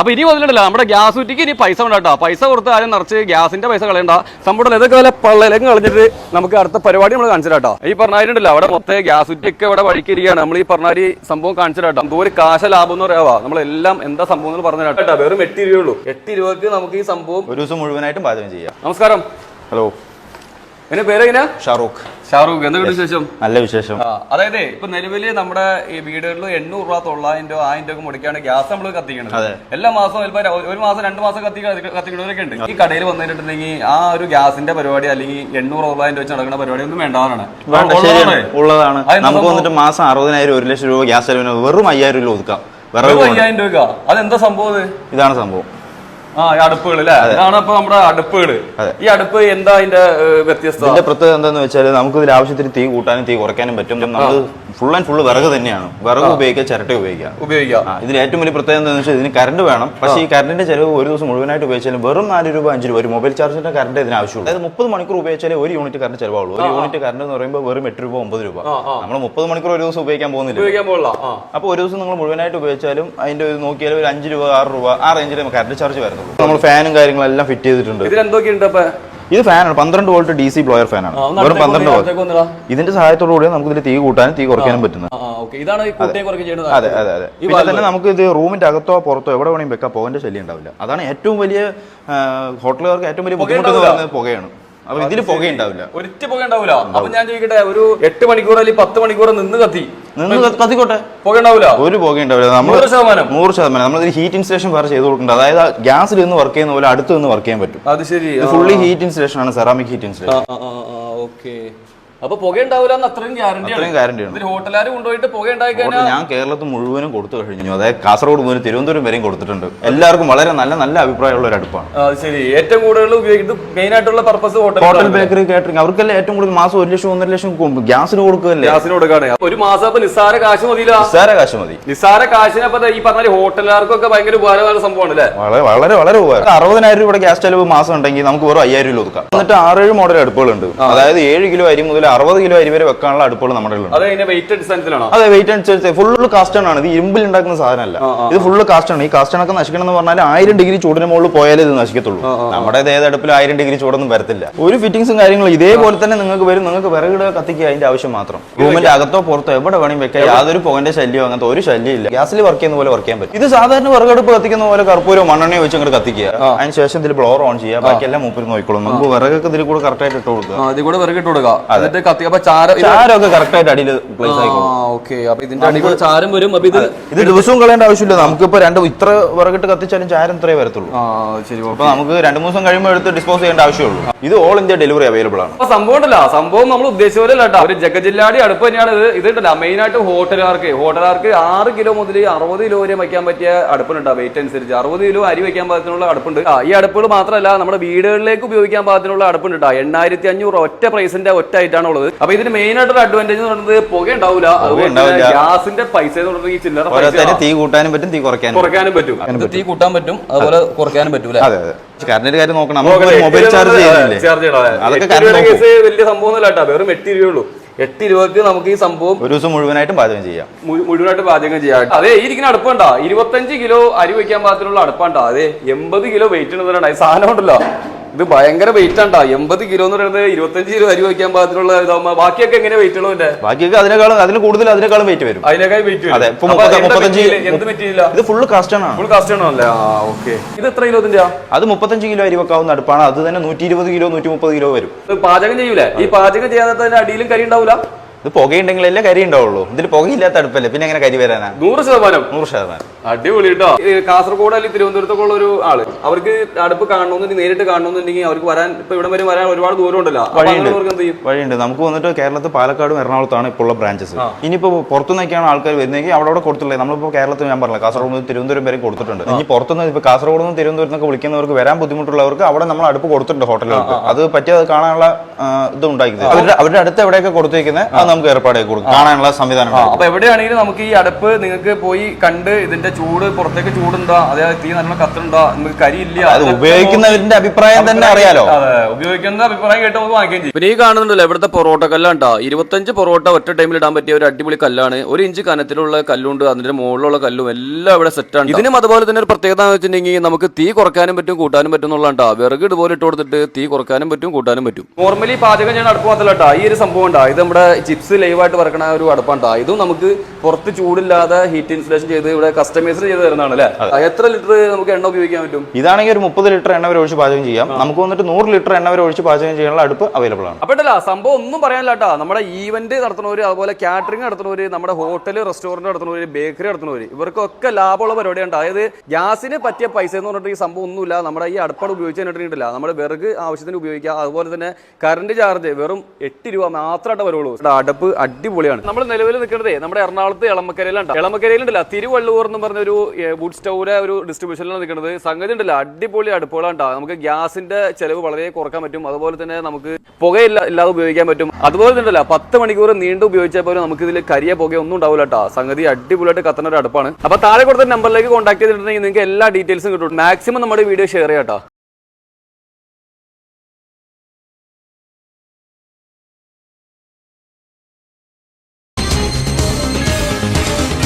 അപ്പൊ ഇനി മുതലുണ്ടല്ലോ നമ്മുടെ ഗ്യാസ് കുറ്റിക്ക് ഇനി പൈസ വേണ്ട കേട്ടോ. പൈസ കൊടുത്ത് ആരും നിറച്ച് ഗ്യാസിന്റെ പൈസ കളയണ്ട. സംഭവം ഇതൊക്കെ വല്ല പള്ളയിലേക്ക് കളഞ്ഞിട്ട് നമുക്ക് അടുത്ത പരിപാടി നമ്മൾ കാണിച്ചു കേട്ടോ. ഈ പറഞ്ഞാലുണ്ടല്ലോ അവിടെ മൊത്തം ഗ്യാസ് കുറ്റിയൊക്കെ ഇവിടെ വഴിക്കിരിക്കുകയാണ്. നമ്മൾ ഈ പറഞ്ഞാരി സംഭവം കാണിച്ചു കേട്ടോ. എന്തോ ഒരു കാശ ലാഭം എന്ന് പറയാവാ? നമ്മളെല്ലാം എന്താ സംഭവം എന്ന് പറഞ്ഞു കേട്ടോ. വെറും എട്ട് രൂപയുള്ളൂ എട്ട് രൂപക്ക് നമുക്ക് ഈ സംഭവം ഒരു ദിവസം മുഴുവനായിട്ടും പാചകം ചെയ്യാം. നമസ്കാരം. ഹലോ. എന്റെ പേര് എങ്ങനെയാ ഷാറൂഖ്. ഷാറൂഖ് എന്തൊക്കെ വിശേഷം? നല്ല വിശേഷം. അതായത് ഇപ്പൊ നിലവിൽ നമ്മുടെ ഈ വീടുകളിൽ എണ്ണൂറ് രൂപ തൊള്ളായിരം രൂപ ആയിരം രൂപ മുടിക്കാണ് ഗ്യാസ് നമ്മൾ കത്തിക്കുന്നത് എല്ലാ മാസവും ഒരു മാസം രണ്ട് മാസം കത്തി കത്തിക്കുന്നവരൊക്കെ ഉണ്ട്. ഈ കടയിൽ വന്നിട്ടുണ്ടെങ്കിൽ ആ ഒരു ഗ്യാസിന്റെ പരിപാടി അല്ലെങ്കിൽ എണ്ണൂറ് തൊള്ളായിരം രൂപ വെച്ച് നടക്കുന്ന പരിപാടി ഒന്നും വേണ്ടതാണ് ഉള്ളതാണ്. നമുക്ക് വന്നിട്ട് മാസം അറുപതിനായിരം ഒരു ലക്ഷം രൂപ ഗ്യാസ് ചെലവിന് വെറും അയ്യായിരം രൂപ ഒതുക്കാം. വെറും. അയ്യായിരം രൂപ അതെന്താ സംഭവം ഇതാണ് സംഭവം. ആ അടുപ്പുകൾ അല്ലേ ഇതാണ് അപ്പൊ നമ്മുടെ അടുപ്പുകൾ. ഈ അടുപ്പ് എന്താ അതിന്റെ വ്യത്യസ്ത ഇതിന്റെ പ്രത്യേകത എന്താന്ന് വെച്ചാൽ നമുക്ക് ഇതിൽ ആവശ്യത്തിന് തീ കൂട്ടാനും തീ കുറയ്ക്കാനും പറ്റും. നമ്മൾ ഫുൾ ആൻഡ് ഫുള്ള് വിറക് തന്നെയാണ്. വിറക് ഉപയോഗിക്കുക ചിരട്ട ഉപയോഗിക്കുക. ഉപയോഗിക്കാം ആ, ഇതിൽ ഏറ്റവും വലിയ പ്രത്യേകത എന്താണെന്ന് വെച്ചാൽ ഇതിന് കറണ്ട് വേണം. പക്ഷേ ഈ കറണ്ടിന്റെ ചെലവ് ഒരു ദിവസം മുഴുവനായിട്ട് ഉപയോഗിച്ചാലും വെറും നാല് രൂപ അഞ്ച് രൂപ ഒരു മൊബൈൽ ചാർജിന്റെ കറണ്ട് ഇതിന് ആവശ്യമുള്ളൂ. അതായത് മുപ്പത് മണിക്കൂർ ഉപയോഗിച്ചാലേ ഒരു യൂണിറ്റ് കറണ്ട് ചെലവാകുള്ളൂ ഒരു യൂണിറ്റ് കറണ്ട് എന്ന് പറയുമ്പോൾ വെറും എട്ട് രൂപ ഒമ്പത് രൂപ. നമ്മൾ മുപ്പത് മണിക്കൂർ ഒരു ദിവസം ഉപയോഗിക്കാൻ പോകുന്നില്ല. ഉപയോഗിക്കാൻ പോലുള്ള ആ. അപ്പോൾ ഒരു ദിവസം നിങ്ങൾ മുഴുവനായിട്ട് ഉപയോഗിച്ചാലും അതിന്റെ ഒരു നോക്കിയാൽ ഒരു അഞ്ച് രൂപ ആറ് രൂപ ആ റേഞ്ചിൽ കറണ്ട് ചാർജ് വരുന്നുള്ളൂ. നമ്മൾ ഫാനും കാര്യങ്ങളെല്ലാം ഫിറ്റ് ചെയ്തിട്ടുണ്ട്. ഇതിൽ എന്തൊക്കെയുണ്ട് അപ്പൊ ഇത് ഫാനാണ്. പന്ത്രണ്ട് വോൾട്ട് ഡി സി ബ്ലോയർ ഫാനാണ്. വെറും പന്ത്രണ്ട് വോൾട്ട്. ഇതിന്റെ സഹായത്തോടു കൂടി നമുക്ക് ഇതിൽ തീ കൂട്ടാനും തീ കുറയ്ക്കാനും പറ്റുന്നത്. അതെ. അതെ അതെ പിന്നെ തന്നെ നമുക്ക് ഇത് റൂമിന്റെ അകത്തോ പുറത്തോ എവിടെ വേണമെങ്കിലും വെക്കാം. പോകേണ്ട ശല്യം ഉണ്ടാവില്ല. അതാണ് ഏറ്റവും വലിയ ഹോട്ടലുകാർക്ക് ഏറ്റവും വലിയ ബുദ്ധിമുട്ട് എന്ന് പറയുന്നത് പുകയാണ്. അപ്പൊ ഇതിൽ പുക ഉണ്ടാവില്ല ഒരിറ്റ് പുക ഉണ്ടാവില്ല അപ്പൊ ഞാൻ ചോദിക്കട്ടെ ഒരു എട്ട് മണിക്കൂർ അല്ലെങ്കിൽ പത്ത് മണിക്കൂർ നിന്ന് കത്തി? നിന്ന് കത്തി- കത്തിക്കോട്ടെ? പുക ഒരു പുക ഉണ്ടാവില്ല നമ്മൾ നൂറ് ശതമാനം. നൂറ് ശതമാനം. നമ്മൾ ഇതിൽ ഹീറ്റ് ഇൻസ്റ്റേഷൻ വേറെ ചെയ്ത് കൊടുക്കേണ്ടത് അതായത് ഗ്യാസിൽ നിന്ന് വർക്ക് ചെയ്യുന്ന പോലെ അടുത്ത് നിന്ന് വർക്ക് ചെയ്യാൻ പറ്റും. അത് ശരി. ഫുള്ളി ഹീറ്റ് ഇൻസ്റ്റേഷൻ ആണ് സെറാമിക് ഹീറ്റ് ഇൻസ്റ്റേഷൻ ഓക്കെ. അപ്പൊ പുക ഉണ്ടാവില്ല എന്ന് അത്രയും ഗ്യാരണ്ടി ആണ്. ഹോട്ടലുകാർ കൊണ്ടുപോയിട്ട് പുക ഉണ്ടായി കഴിഞ്ഞാൽ ഞാൻ കേരളത്തിൽ മുഴുവനും കൊടുത്തു കഴിഞ്ഞു. അതായത് കാസർഗോഡ് മുതൽ തിരുവനന്തപുരം വരെയും കൊടുത്തിട്ടുണ്ട്. എല്ലാവർക്കും വളരെ നല്ല നല്ല അഭിപ്രായമുള്ള ഒരു അടുപ്പാണ്. ശരി. ഏറ്റവും കൂടുതൽ ഉപയോഗിക്കുന്നത് മെയിൻ ആയിട്ടുള്ള purpose hotel hotel bakery catering അവർക്കെല്ലാം ഏറ്റവും കൂടുതൽ മാസം ഒരു ലക്ഷം ഒന്നര ലക്ഷം ഗ്യാസിന് കൊടുക്കുകയല്ലേ? ഗ്യാസിന് കൊടുക്കാണ് ഒരു മാസം അപ്പൊ നിസ്സാര കാശ് മതിയില്ല? നിസ്സാര കാശ് മതി. നിസ്സാര കാശിന് അപ്പൊ ഈ പറഞ്ഞ ഹോട്ടലുകാർക്കൊക്കെ ഭയങ്കര ഉപകാരമായ സംഭവമാണ് അല്ലേ? വളരെ വളരെ വളരെ ഉപകാരം. അറുപതിനായിരം രൂപയുടെ ഗ്യാസ് ചെലവ് മാസം ഉണ്ടെങ്കിൽ നമുക്ക് വെറും അയ്യായിരം രൂപ ഒതുക്കാം എന്നിട്ട് ആറേഴ് മോഡൽ അടുപ്പുകളുണ്ട്. അതായത് ഏഴ് കിലോ അരി മുതൽ അറുപത് കിലോ അരി വരെ വെക്കാനുള്ള അടുപ്പുകൾ നമ്മുടെ അത് വെയിറ്റ് അനുസരിച്ച്. ഫുള്ള് കാസ്റ്റൺ ആണ്. ഇത് ഇരുമ്പിൽ ഉണ്ടാക്കുന്ന സാധനമല്ല. ഇത് ഫുള്ള് കാസ്റ്റൺ ആണ്. ഈ കാസ്റ്റൺ ഒക്കെ നശിക്കണം എന്ന് പറഞ്ഞാൽ ആയിരം ഡിഗ്രി ചൂടിന് മുകളിൽ പോയാലേ ഇത് നശിക്കത്തുള്ളൂ. നമ്മുടെ ഏത് അടുപ്പിൽ ആയിരം ഡിഗ്രി ചൂടൊന്നും വരത്തില്ല. ഒരു ഫിറ്റിംഗ്സും കാര്യങ്ങളും ഇതേപോലെ തന്നെ നിങ്ങൾക്ക് വരും. നിങ്ങൾക്ക് വിറകിട കത്തിക്കുക അതിന്റെ ആവശ്യം മാത്രം. റൂമിന്റെ അകത്തോ പുറത്തോ എവിടെ വേണമെങ്കിൽ വെക്കാം. യാതൊരു പുകന്റെ ശല്യം അങ്ങനത്തെ ഒരു ശല്യം ഇല്ല. ഗ്യാസിൽ വർക്ക് ചെയ്യുന്ന പോലെ വർക്ക് ചെയ്യാൻ പറ്റും. ഇത് സാധാരണ വിറകടുപ്പ് കത്തിക്കുന്ന പോലെ കർപ്പൂരോ മണ്ണെണ്ണയോ വെച്ച് അങ്ങോട്ട് കത്തിക്കുക. അതിന് ശേഷം ഇതിൽ ബ്ലോർ ഓൺ ചെയ്യുക. ബാക്കിയെല്ലാം മൂപ്പര് നോക്കിക്കോളും നമുക്ക് വിറകൊക്കെ ഇതിൽ കൂടെ കറക്റ്റ് ആയിട്ട് ഇട്ട് കൊടുക്കുക. അതിൽ കൂടെ വിറകിട്ട് കൊടുക്കുക. കത്തി അപ്പൊ ചാര ഇത് ചാരമൊക്കെ കറക്റ്റ് ആയിട്ട് അടിയിൽ പ്ലേസ് ആയിക്കോളും ഓക്കെ. അപ്പൊ ഇതിന്റെ ചാരം വരും. അപ്പൊ ഇത് ഇത് ദിവസവും കളയേണ്ട ആവശ്യമില്ല. നമുക്കിപ്പോ രണ്ട് ഇത്ര വിറകിട്ട് കത്തിച്ചാലും ചാരം ഇത്രേ വരത്തുള്ളൂ. ആ ശരി അപ്പൊ നമുക്ക് രണ്ട് മൂന്ന് ദിവസം കഴിയുമ്പോൾ എടുത്ത് ഡിസ്പോസ് ചെയ്യേണ്ട ആവശ്യമുള്ളൂ. ഇത് ഓൾ ഇന്ത്യ ഡെലിവറി അവൈലബിൾ ആണ്. അപ്പൊ സംഭവം ഉണ്ടല്ലോ. സംഭവം നമ്മൾ ഉദ്ദേശിച്ച പോലെ അല്ല കേട്ടോ. ഒരു ജഗജില്ലാടി അടുപ്പ് തന്നെയാണ് ഇത്. ഇത് മെയിൻ ആയിട്ട് ഹോട്ടലുകാർക്ക്. ഹോട്ടലുകാർക്ക് ആറ് കിലോ മുതൽ അറുപത് കിലോ വരെ വയ്ക്കാൻ പറ്റിയ അടുപ്പുണ്ടാവും വെയിറ്റ് അനുസരിച്ച്. അറുപത് കിലോ അരി വയ്ക്കാൻ പാകത്തിനുള്ള അടുപ്പുണ്ട്. ആ ഈ അടുപ്പുകൾ മാത്രമല്ല നമ്മുടെ വീടുകളിലേക്ക് ഉപയോഗിക്കാൻ പാകത്തിനുള്ള അടുപ്പുണ്ട് കേട്ടോ. എണ്ണായിരത്തി അഞ്ഞൂറ് ഒറ്റ പ്രൈസിന്റെ ഒറ്റ ആയിട്ടാണ് ഉള്ളത്. അപ്പൊ ഇതിന് മെയിൻ ആയിട്ടുള്ള അഡ്വാന്റേജ് എന്ന് പറയുന്നത് പുക ഉണ്ടാവില്ല അതുപോലെ ഗ്യാസിന്റെ പൈസ എന്ന് പറയുന്നത് ഈ ചില്ലറ പൈസ തീ കൂട്ടാനും പറ്റും തീ കുറയ്ക്കാനും പറ്റും. കുറയ്ക്കാനും പറ്റും. തീ കൂട്ടാൻ പറ്റും അതുപോലെ കുറയ്ക്കാനും പറ്റൂല അതെ അതെ. കറണ്ടിന്റെ കാര്യം നോക്കണം. മൊബൈൽ ചാർജ് വലിയ സംഭവം വെറും എട്ട് രൂപയുള്ളൂ എട്ട് രൂപക്ക് നമുക്ക് ഈ സംഭവം ഒരു ദിവസം മുഴുവനായിട്ടും പാചകം ചെയ്യാം. മുഴുവനായിട്ട് പാചകം ചെയ്യാം. അതെ ഈ ഇരിക്കുന്ന അടുപ്പുണ്ടോ ഇരുപത്തഞ്ച് കിലോ അരി വയ്ക്കാൻ പാകത്തിലുള്ള അടുപ്പാണ്ടോ അതെ എൺപത് കിലോ വെയിറ്റ് ഉണ്ടെന്നാണ് ഈ സാധനം ഉണ്ടല്ലോ. ഇത് ഭയങ്കര വെയിറ്റ് ആണ്ടാ. എൺപത് കിലോ എന്ന് പറയുന്നത് ഇരുപത്തഞ്ച് കിലോ അരി വയ്ക്കാൻ പാകത്തിലുള്ള ഇതാവുമ്പോ ബാക്കിയൊക്കെ എങ്ങനെ വെയിറ്റ് ഉള്ളതിന്റെ ബാക്കിയൊക്കെ അതിനേക്കാളും അതിന് കൂടുതൽ അതിനേക്കാളും വെയിറ്റ് വരും. അതിനേക്കാൾ വെയിറ്റ് അതെ, ഇപ്പൊ മുപ്പത്തഞ്ച് എന്ത് മെറ്റീരിയല? ഇത് ഫുള്ള് കാസ്റ്റ് ആണ്. ഫുൾ കാസ്റ്റ് ആണോ അല്ലേ ആ ഓക്കെ ഇത് എത്ര കിലോ ഇതിന്റെ അത് മുപ്പത്തഞ്ച് കിലോ അരി വെക്കാവുന്ന അടുപ്പാണ്. അത് തന്നെ നൂറ്റി ഇരുപത് കിലോ നൂറ്റി മുപ്പത് കിലോ വരും പാചകം ചെയ്യൂലേ? ഈ പാചകം ചെയ്യാത്ത അടിയിലും കരി ഉണ്ടാവില്ല ഇത് പുകയുണ്ടെങ്കിലല്ലേ കരി ഉണ്ടാവുള്ളൂ. ഇതിൽ പുകയില്ലാത്ത അടുപ്പല്ലേ? പിന്നെ എങ്ങനെ കരി വരാനാ? നൂറ് ശതമാനം. നൂറ് ശതമാനം. അടിപൊളി കേട്ടോ ഈ കാസർഗോഡ് അല്ലെങ്കിൽ തിരുവനന്തപുരത്തൊക്കെ ഉള്ള ഒരു ആൾ. അവർക്ക് അടുപ്പ് കാണണമെന്നുണ്ടെങ്കിൽ നേരിട്ട് കാണണമെന്നുണ്ടെങ്കിൽ അവർക്ക് വരാൻ ഇപ്പൊ ഇവിടെ വരെ വരാൻ ഒരുപാട് ദൂരം ഉണ്ടല്ലോ. വഴിയുണ്ട്. നമുക്ക് വന്നിട്ട് കേരളത്തിൽ പാലക്കാടും എറണാകുളത്താണ് ഇപ്പോൾ ഉള്ള ബ്രാഞ്ചസ് ഇനിയിപ്പോ പുറത്തുനിന്നൊക്കെയാണ് ആൾക്കാർ വരുന്നെങ്കിൽ അവിടെ അവിടെ കൊടുത്തില്ലേ നമ്മളിപ്പോൾ കേരളത്തിൽ ഞാൻ പറഞ്ഞില്ല കാസർഗോഡ് മുതൽ തിരുവനന്തപുരം വരെ കൊടുത്തിട്ടുണ്ട്. ഇനി പുറത്തുനിന്ന് ഇപ്പൊ കാസർഗോഡ് നിന്ന് തിരുവനന്തപുരത്തൊക്കെ വിളിക്കുന്നവർക്ക് വരാൻ ബുദ്ധിമുട്ടുള്ളവർക്ക് അവിടെ നമ്മൾ അടുപ്പ് കൊടുത്തിട്ടുണ്ട് ഹോട്ടലുകൾക്ക്. അത് പറ്റിയത് കാണാനുള്ള ഇത് ഉണ്ടാക്കിയത്. അവരുടെ അവരുടെ അടുത്ത് എവിടെയൊക്കെ കൊടുത്തേക്കുന്നത് അത് നമുക്ക് ഏർപ്പാടായി കൊടുക്കും. കാണാനുള്ള സംവിധാനം അപ്പൊ എവിടെയാണെങ്കിലും നമുക്ക് ഈ അടുപ്പ് നിങ്ങൾക്ക് പോയി കണ്ട് ഇതിന്റെ ചൂട് പുറത്തേക്ക് ചൂടുണ്ടോ അതെ തീ നല്ല കത്തുണ്ടോ നമുക്ക് കരിയില്ല. അത് ഉപയോഗിക്കുന്നവരുടെ അഭിപ്രായം തന്നെ അറിയാലോ? അതെ ഉപയോഗിക്കുന്ന അഭിപ്രായം കേട്ട് നമുക്ക് വാങ്ങിക്കുകയും ചെയ്യും. പിന്നെ ഈ കാണുന്നുണ്ടല്ലോ ഇവിടുത്തെ പൊറോട്ട കല്ലാണ്ടോ? ഇരുപത്തഞ്ച് പൊറോട്ട ഒറ്റ ടൈമിൽ ഇടാൻ പറ്റിയ ഒരു അടിപൊളി കല്ലാണ്. ഒരു ഇഞ്ച് കനത്തിലുള്ള കല്ലുണ്ട് അതിന്റെ മുകളിലുള്ള കല്ലും എല്ലാം ഇവിടെ സെറ്റ് ആണ് ഇതിനും അതുപോലെ തന്നെ ഒരു പ്രത്യേകത എന്ന് വെച്ചിട്ടുണ്ടെങ്കിൽ നമുക്ക് തീ കുറക്കാനും പറ്റും കൂട്ടാനും പറ്റും എന്നുള്ളതാണ്ടാ. വിറക് ഇതുപോലെ ഇട്ട് കൊടുത്തിട്ട് തീ കുറക്കാനും പറ്റും കൂട്ടാനും പറ്റും. നോർമലി പാചകം ഞാൻ അടുപ്പ് മാത്രമല്ല ഈ ഒരു സംഭവം ഉണ്ടാ. ഇത് നമ്മുടെ ചിപ്സ് ലൈവായിട്ട് വറക്കണ ഒരു അടുപ്പാണ്ടാ ഇതും നമുക്ക് പുറത്ത് ചൂടില്ലാതെ ഹീറ്റ് ഇൻസുലേഷൻ ചെയ്ത് ഇവിടെ കസ്റ്റമൈസ് ചെയ്ത് തരുന്നതാണ് അല്ലേ? എത്ര ലിറ്റർ നമുക്ക് എണ്ണ ഉപയോഗിക്കാൻ പറ്റും? ഇതാണെങ്കിൽ ഒരു മുപ്പത് ലിറ്റർ എണ്ണ വരെ ഒഴിച്ച് പാചകം ചെയ്യാം. നമുക്ക് വന്നിട്ട് നൂറ് ലിറ്റർ എണ്ണ വരെ ഒഴിച്ച് പാചകം ചെയ്യാനുള്ള അടുപ്പ് അവൈലബിൾ ആണ്. അപ്പോഴല്ല സംഭവം ഒന്നും പറയാനില്ല കേട്ടോ. നമ്മുടെ ഈവന്റ് നടത്തുന്നവര് അതുപോലെ കാറ്ററിംഗ് നടത്തുന്നവര് നമ്മുടെ ഹോട്ടൽ റെസ്റ്റോറന്റ് നടത്തുന്നവര് ബേക്കറി നടത്തുന്നവര് ഇവർക്കൊക്കെ ലാഭമുള്ള പരിപാടിയാണ് അതായത് ഗ്യാസിന് പറ്റിയ പൈസ എന്ന് പറഞ്ഞിട്ട് ഈ സംഭവം ഒന്നുമില്ല. നമ്മുടെ ഈ അടുപ്പാട് ഉപയോഗിച്ച് കഴിഞ്ഞിട്ടില്ല. നമ്മുടെ വിറക് ആവശ്യത്തിന് ഉപയോഗിക്കുക അതുപോലെ തന്നെ കറണ്ട് ചാർജ് വെറും എട്ട് രൂപ മാത്രമായിട്ട് വരുള്ളൂ. അടുപ്പ് അടിപൊളിയാണ്. നമ്മൾ നിലവിൽ നിൽക്കുന്നത് നമ്മുടെ എറണാകുളത്ത് എളമക്കരയിലാണ് എളമക്കരയിലുണ്ടല്ല തിരുവള്ളൂർ എന്ന് പറഞ്ഞ ഒരു വുഡ് സ്റ്റൗവിലെ ഒരു ഡിസ്ട്രിബ്യൂഷനിലാണ് നിൽക്കുന്നത്. സംഗതി ഉണ്ടല്ലോ അടിപൊളി അടുപ്പുകളാണ് ട്ടോ. നമുക്ക് ഗ്യാസിന്റെ ചെലവ് വളരെ കുറയ്ക്കാൻ പറ്റും. അതുപോലെ തന്നെ നമുക്ക് പുകയില്ല ഇല്ലാതെ ഉപയോഗിക്കാൻ പറ്റും. അതുപോലെ തന്നെ അല്ല പത്ത് മണിക്കൂർ നീണ്ടു ഉപയോഗിച്ചാൽ പോലും നമുക്ക് ഇതിൽ കരിയ പുക ഒന്നും ഉണ്ടാവില്ല കേട്ടോ സംഗതി അടിപൊളിയായിട്ട് കത്തുന്ന ഒരു അടുപ്പാണ്. അപ്പൊ താഴെ കൊടുത്ത നമ്പറിലേക്ക് കോൺടാക്ട് ചെയ്തിട്ടുണ്ടെങ്കിൽ നിങ്ങൾക്ക് എല്ലാ ഡീറ്റെയിൽസും കിട്ടും. മാക്സിമം നമ്മുടെ വീഡിയോ ഷെയർ ചെയ്യാം